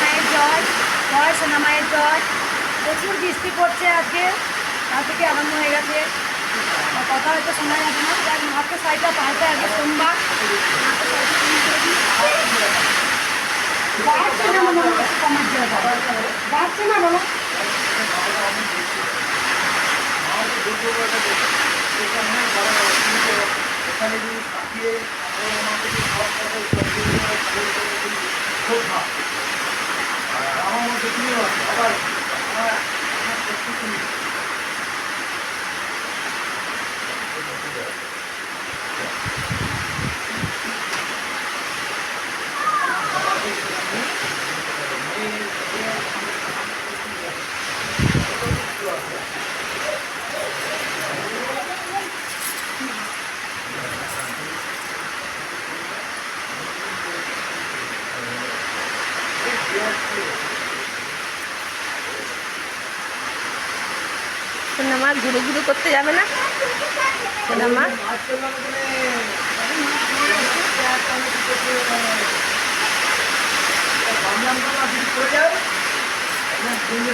মায়ের জয় জয় সোনা মায়ের প্রচুর বৃষ্টি পড়ছে আজকে কাল থেকে আরম্ভ হয়ে গেছে কথা হয়তো শোনা যাবে না যার মাকে সাইডটা পাল্টে আগে সোমবার বাড়ছে না জায়গা। বাড়ছে না বলো এখানে যদি তাকিয়ে আমরা আমাকে যে খাওয়ার কথা খুব ভাব আমার মধ্যে তুমি আবার আমার আমার শক্তি তুমি মা ঘুরু ঘুরু করতে যাবে না। সোনা মা। দিদি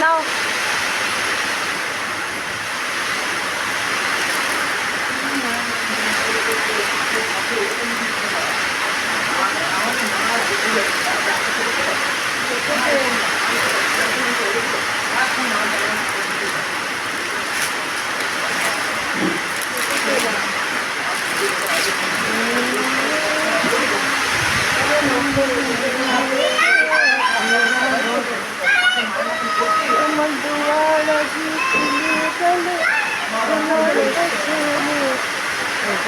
নাও তোমার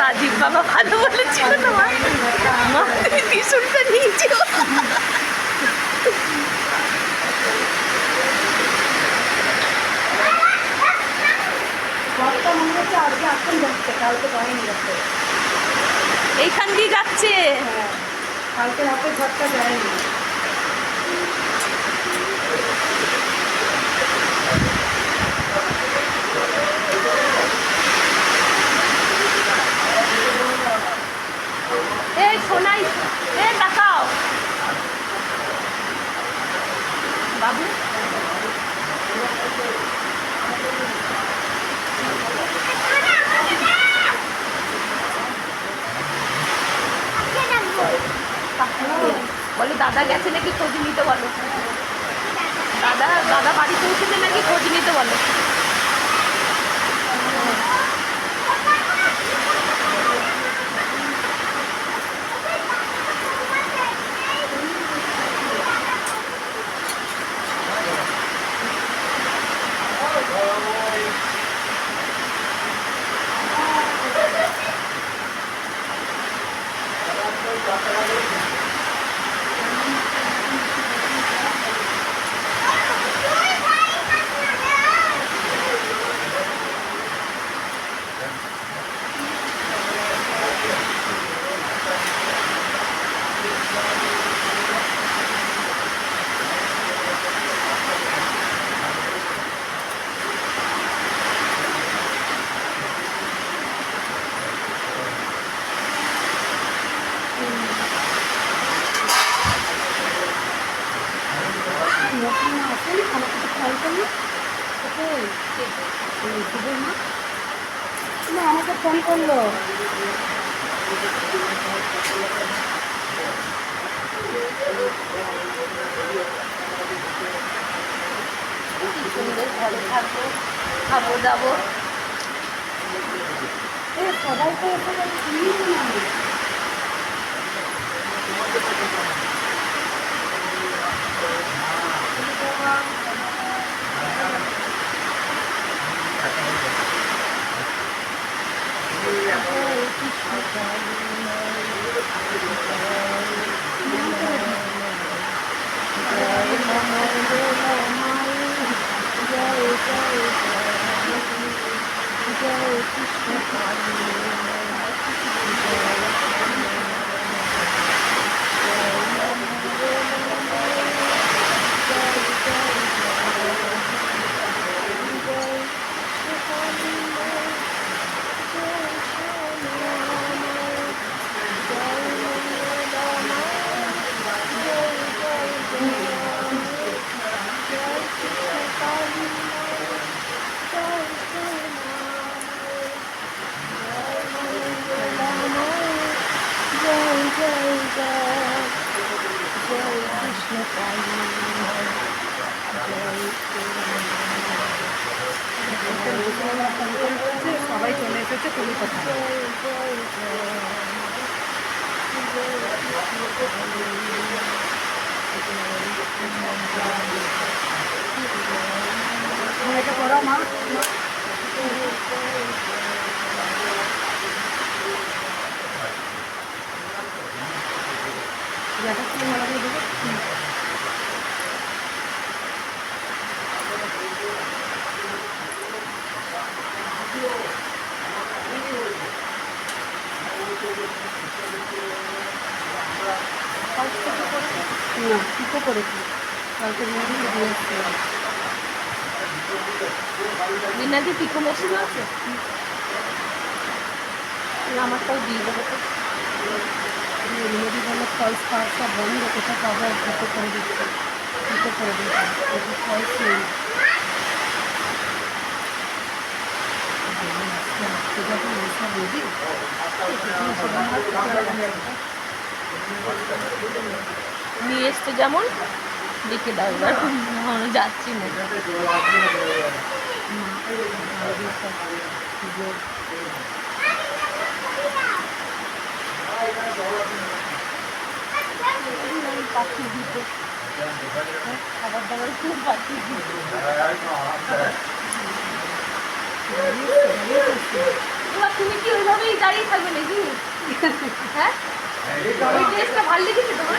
রাজীব বাবা ভালো বলেছিল না মা মা তুমি টিউশনটা নিয়েছো ঘরটা হচ্ছে আজকে আসতেন যাচ্ছে কালকে যায়নি এইখান দিয়ে যাচ্ছে। হ্যাঁ কালকে রাতে ঘরটা যায়নি। করল সুন্দর ঘরে থাকব খাব দাবো সবাই তো তুমিও না সবাই চলে এসেছে কলিকতা এটা করো মা এটা কি মালা দিয়ে না পিকো করেছি কালকে মেয়েদের দিয়ে এসছি বিনাদি পিকো মেশিন আছে আমারটাও দিয়ে দেবো তো মেয়েদি বলে ফলস পার্ক সব বন্ধ কোথাও পাবো পিকো করে দিচ্ছে পিকো করে দিচ্ছে ফলস নেই নিয়ে এসছে যেমন, দেখে দাও আমরা যাচ্ছি না। খাবার দাবার খুব তুমি কি ওইভাবেই দাঁড়িয়ে থাকবে নাকি? হ্যাঁ? ওই ড্রেসটা ভালো লেগেছে তোমার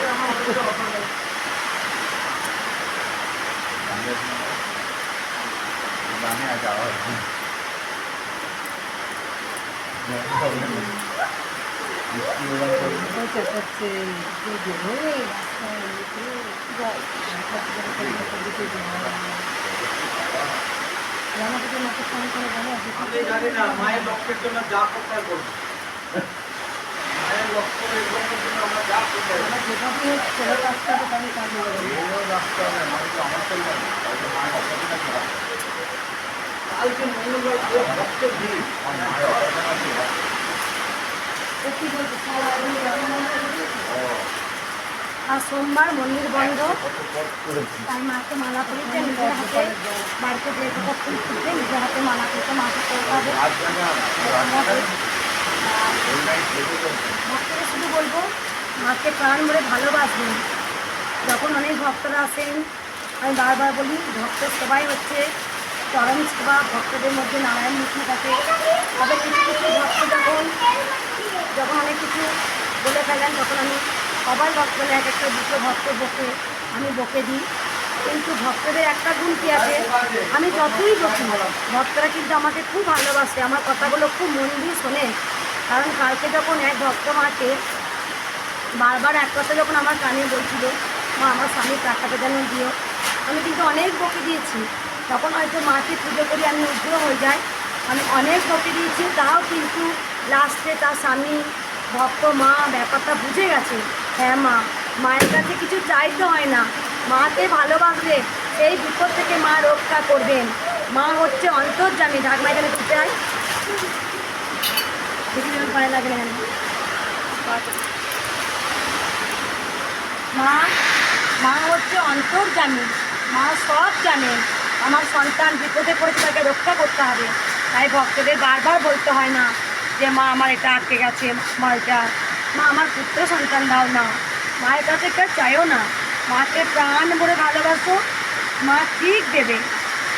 না মায়ের লক্ষ্যের জন্য যা করতে করব। আর সোমবার মন্দির বন্ধ। তাই মাকে মালা করিতে নিজের হাতে বাড়িতে যে ফুল ফুটে নিজের হাতে মালা করতে মাকে করতে হবে। ভক্তরা শুধু বলব, মাকে প্রাণ বলে ভালোবাসবেন। যখন অনেক ভক্তরা আসেন, আমি বারবার বলি, ভক্ত সবাই হচ্ছে চরম সেবা, ভক্তদের মধ্যে নারায়ণ মুখী থাকে। তবে কিছু কিছু ভক্ত যখন যখন অনেক কিছু বলে ফেলেন, তখন আমি সবাই ভক্ত এক একটা দুটো ভক্ত বকে, আমি বকে দিই। কিন্তু ভক্তদের একটা গুণ কি আছে? আমি যতই বকি, ভক্তরা কিন্তু আমাকে খুব ভালোবাসে। আমার কথাগুলো খুব মন দিয়ে শোনে। কারণ কালকে যখন এক ভক্ত মাকে বারবার এক কথা যখন আমার কানে বলছিল, মা, আমার স্বামীর টাকাটা যেন দিও। আমি কিন্তু অনেক বকে দিয়েছি। তখন হয়তো মাকে পুজো করি আমি উগ্র হয়ে যাই। আমি অনেক বকে দিয়েছি, তাও কিন্তু লাস্টে তার স্বামী, ভক্ত, মা, ব্যাপারটা বুঝে গেছে। হ্যাঁ মা, মায়ের কাছে কিছু চাইতে হয় না। মাকে ভালোবাসলে সেই বিপদ থেকে মা রক্ষা করবেন। মা হচ্ছে অন্তর্জামী ঢাকনা এখানে করতে হয় দেখি যেন পায়ে লাগে না। মা মা হচ্ছে অন্তর্জামী। মা সব জানেন আমার সন্তান বিপদে পড়েছে, তাকে রক্ষা করতে হবে। তাই ভক্তদের বারবার বলতে হয় না যে, মা, আমার এটা আটকে গেছে, মা, এটা, মা, আমার পুত্র সন্তান দাও না। মায়ের কাছে কেউ চাইও না। মাকে প্রাণ ভরে ভালোবাসো, মা ঠিক দেবে।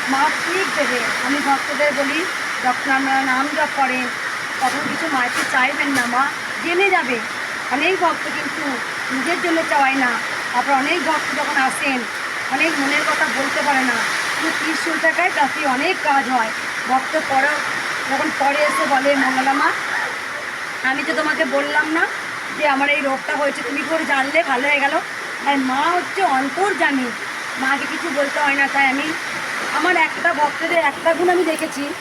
মা ঠিক দেবে। আমি ভক্তদের বলি, যখন আমরা নাম জপ করেন তখন কিছু মাকে চাইবেন না, মা। জেনে যাবে। অনেক ভক্ত কিন্তু নিজের জন্য চাওয়ায় না। তারপর অনেক ভক্ত যখন আসেন, অনেক মনের কথা বলতে পারে না। কিন্তু ত্রিশুল টাকায় তাতে অনেক কাজ হয়। ভক্ত পরে যখন পরে এসে বলে, মঙ্গলা মা, আমি তো তোমাকে বললাম না যে আমার এই রোগটা হয়েছে। তুমি করে জানলে ভালো হয়ে গেল। আর মা হচ্ছে অন্তর জানি মাকে কিছু বলতে হয় না। তাই আমি, আমার একটা ভক্তদের একটা গুণ আমি দেখেছি।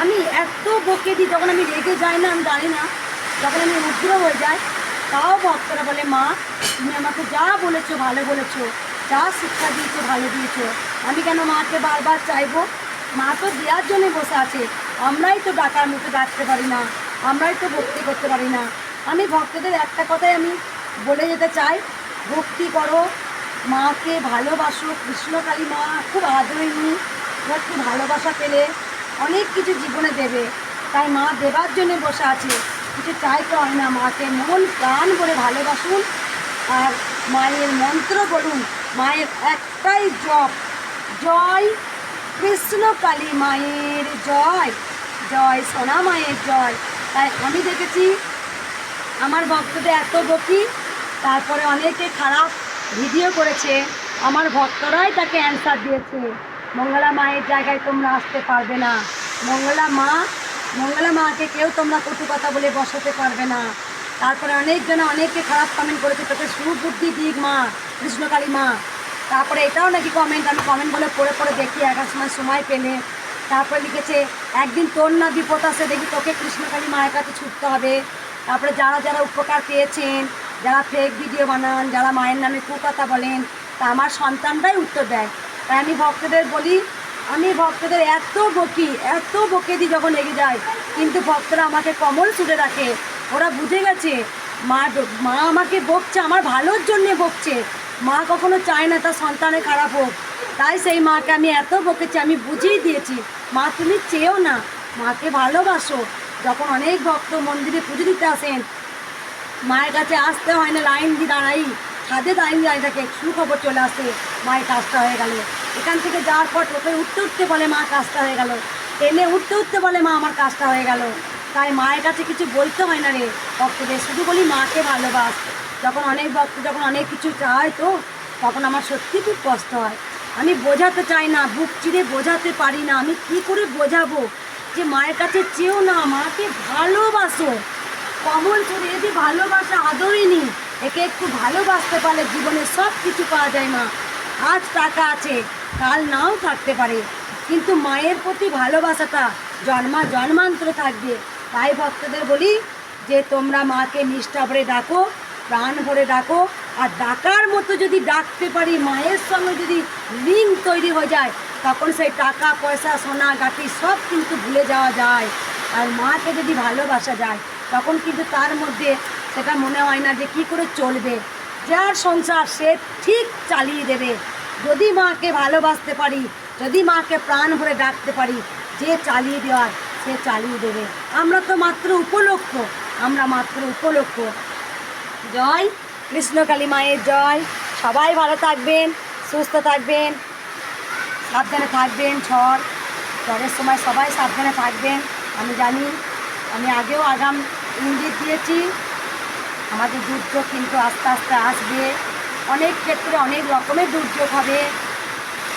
আমি এত বকে দিই, যখন আমি রেগে যাই না, আমি জানি না, যখন আমি উগ্র হয়ে যাই, তাও ভক্তরা বলে, মা, তুমি আমাকে যা বলেছ, ভালো বলেছ, যা শিক্ষা দিয়েছ, ভালো দিয়েছ, আমি কেন মাকে বারবার চাইব? মা তো দেওয়ার জন্য বসে আছে, আমরাই তো ডাকার মতো ডাকতে পারি না, আমরাই তো ভক্তি করতে পারি না। আমি ভক্তদের একটা কথাই আমি বলে যেতে চাই, ভক্তি করো, মাকে ভালোবাসো, কৃষ্ণকালী মা, খুব আদরিনী একটু ভালোবাসা পেলে অনেক কিছু জীবনে দেবে। তাই মা দেবার জন্য বসে আছে। কিছু চাইতে হয় না। মাকে মন প্রাণ করে ভালোবাসুন আর মায়ের মন্ত্র বলুন মায়ের একটাই জপ, জয় কৃষ্ণ কালী মায়ের জয় জয় সোনা মায়ের জয়। তাই আমি দেখেছি, আমার ভক্তদের এত বকি, তারপরে অনেকে খারাপ ভিডিও করেছে। আমার ভক্তরাই তাকে অ্যান্সার দিয়েছে। মঙ্গলা মায়ের জায়গায় তোমরা আসতে পারবে না। মঙ্গলা মা, মঙ্গলা মাকে কেউ তোমরা কটু কথা বলে বসাতে পারবে না। তারপরে অনেকজন অনেককে খারাপ কমেন্ট করেছে, তোকে সুবুদ্ধি দিক মা, কৃষ্ণকালী মা। তারপরে এটাও নাকি কমেন্ট আমি কমেন্টগুলো পড়ে পড়ে দেখি একার সময় সময় পেলে। তারপরে লিখেছে, একদিন তোর না বিপদ আসে দেখি তোকে কৃষ্ণকালী মায়ের কাছে ছুটতে হবে। তারপরে যারা যারা উপকার পেয়েছেন, যারা ফেক ভিডিও বানান, যারা মায়ের নামে কুকথা বলেন, তা আমার সন্তানরাই উত্তর দেয়। তাই আমি ভক্তদের বলি, আমি ভক্তদের এত বকি, এত বকে দিই যখন লেগে যায়, কিন্তু ভক্তরা আমাকে কমল ছুটে রাখে ওরা বুঝে গেছে, মা মা আমাকে বকছে, আমার ভালোর জন্যে বকছে। মা কখনো চায় না তার সন্তানের খারাপ হোক। তাই সেই মাকে আমি এত বকেছি, আমি বুঝিয়ে দিয়েছি, মা তুমি চেয়েও না, মাকে ভালোবাসো। যখন অনেক ভক্ত মন্দিরে পুজো দিতে আসেন, মায়ের কাছে আসতে হয় না, লাইন দিয়ে দাঁড়াই। ছাদে দাঁড়িয়ে দাঁড়িয়ে থাকে সুখবর চলে আসে, মায়ের কাজটা হয়ে গেল। এখান থেকে যাওয়ার পর টোপে উঠতে উঠতে বলে, মা, কাজটা হয়ে গেল। ট্রেনে উঠতে উঠতে বলে, মা, আমার কাজটা হয়ে গেল। তাই মায়ের কাছে কিছু বলতে হয় না রে। ভক্তদের শুধু বলি, মাকে ভালোবাস। যখন অনেক ভক্ত, যখন অনেক কিছু চায় তো, তখন আমার সত্যি খুব কষ্ট হয়। আমি বোঝাতে চাই না, বুক চিরে বোঝাতে পারি না। আমি কি করে বোঝাবো যে মায়ের কাছে চেয়েও না, মাকে ভালোবাসো। কমল করে এদি ভালোবাসা আদরিনি একে একটু ভালোবাসতে পারলে জীবনে সব কিছু পাওয়া যায় মা। আজ টাকা আছে, কাল নাও থাকতে পারে। কিন্তু মায়ের প্রতি ভালোবাসাটা জন্মা জন্মান্তরে থাকবে। তাই ভক্তদের বলি যে, তোমরা মাকে নিষ্ঠা ভরে ডাকো, প্রাণ ভরে ডাকো। আর ডাকার মতো যদি ডাকতে পারি, মায়ের সঙ্গে যদি লিঙ্ক তৈরি হয়ে যায়, তখন সেই টাকা, পয়সা, সোনা, গাঠি সব কিন্তু ভুলে যাওয়া যায়। আর মাকে যদি ভালোবাসা যায়, তখন কিন্তু তার মধ্যে সেটা মনে হয় না যে কী করে চলবে। যার সংসার সে ঠিক চালিয়ে দেবে। যদি মাকে ভালোবাসতে পারি, যদি মাকে প্রাণ ভরে ডাকতে পারি, যে চালিয়ে দেওয়ার সে চালিয়ে দেবে। আমরা তো মাত্র উপলক্ষ, আমরা মাত্র উপলক্ষ। জয় কৃষ্ণকালী মায়ের জয়। সবাই ভালো থাকবেন, সুস্থ থাকবেন, সাবধানে থাকবেন, ঝড়, ঝড়ের সময় সবাই সাবধানে থাকবেন। আমি জানি, আমি আগেও আগাম ইঙ্গিত দিয়েছি। আমাদের দুর্যোগ কিন্তু আস্তে আস্তে আসবে। অনেক ক্ষেত্রে অনেক রকমের দুর্যোগ হবে।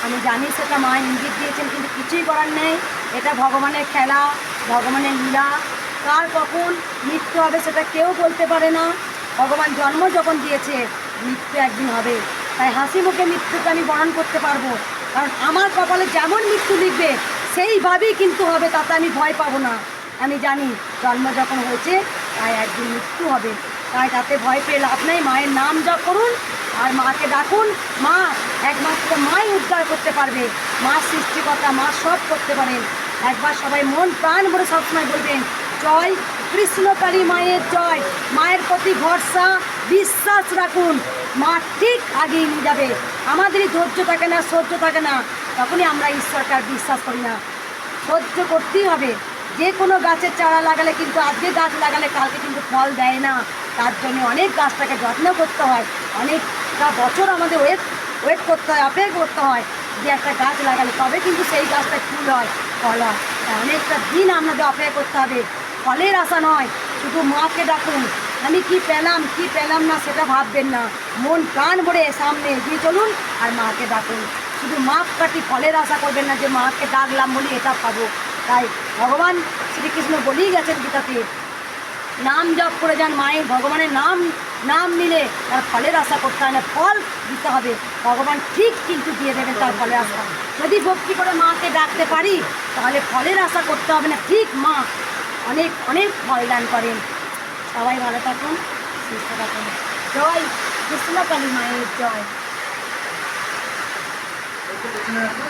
আমি জানি সেটা মা ইঙ্গিত দিয়েছেন, কিন্তু কিছুই করার নেই। এটা ভগবানের খেলা, ভগবানের লীলা। কার কখন মৃত্যু হবে সেটা কেউ বলতে পারে না। ভগবান জন্ম যখন দিয়েছে, মৃত্যু একদিন হবে। তাই হাসি মুখে মৃত্যুকে আমি বরণ করতে পারব। কারণ আমার কপালে যেমন মৃত্যু লিখবে, সেইভাবেই কিন্তু হবে, তাতে আমি ভয় পাবো না। আমি জানি জন্ম যখন হয়েছে, তাই একদিন মৃত্যু হবে। তাই তাতে ভয় পেয়ে লাভ নেই। মায়ের নাম জপ করুন আর মাকে ডাকুন। মা একমাত্র মাই উদ্ধার করতে পারবে। মা সৃষ্টিকর্তা, মা সব করতে পারেন। একবার সবাই মন, প্রাণ ভরে সবসময় বলবেন, জয় কৃষ্ণকালী মায়ের জয়। মায়ের প্রতি ভরসা, বিশ্বাস রাখুন। মা ঠিক আগিয়ে নিয়ে যাবে। আমাদেরই ধৈর্য থাকে না, সহ্য থাকে না। তখনই আমরা ঈশ্বরকে আর বিশ্বাস করি না। সহ্য করতেই হবে। যে কোনো গাছের চারা লাগালে কিন্তু, আজকে গাছ লাগালে কালকে কিন্তু ফল দেয় না। তার জন্য অনেক গাছটাকে যত্ন করতে হয়। অনেকটা বছর আমাদের ওয়েট ওয়েট করতে হয় অপেক্ষা করতে হয় যে একটা গাছ লাগালে। তবে কিন্তু সেই গাছটা ফুল হয়, ফল হয়। অনেকটা দিন আপনাদের অপেক্ষা করতে হবে। ফলের আশা নয়, শুধু মাকে ডাকুন। আমি কি পেলাম কি পেলাম না সেটা ভাববেন না। মন প্রাণ ভরে সামনে এগিয়ে চলুন আর মাকে ডাকুন। শুধু মাপ কাটি ফলের আশা করবেন না যে মাকে ডাকলাম বলি এটা পাবো। তাই ভগবান শ্রীকৃষ্ণ বলেই গেছেন গীতাতে নাম জপ করে যান মায়ের ভগবানের নাম নাম নিলে তার ফলের আশা করতে হয় না, ফল দিতে হবে। ভগবান ঠিক কিন্তু দিয়ে দেবেন তার ফলের আশা। যদি ভক্তি করে মাকে ডাকতে পারি, তাহলে ফলের আশা করতে হবে না। ঠিক মা অনেক অনেক ফল দান করেন। সবাই ভালো থাকুন, সুস্থ থাকুন। জয় কৃষ্ণকালী মায়ের জয়। পেছনে আসো।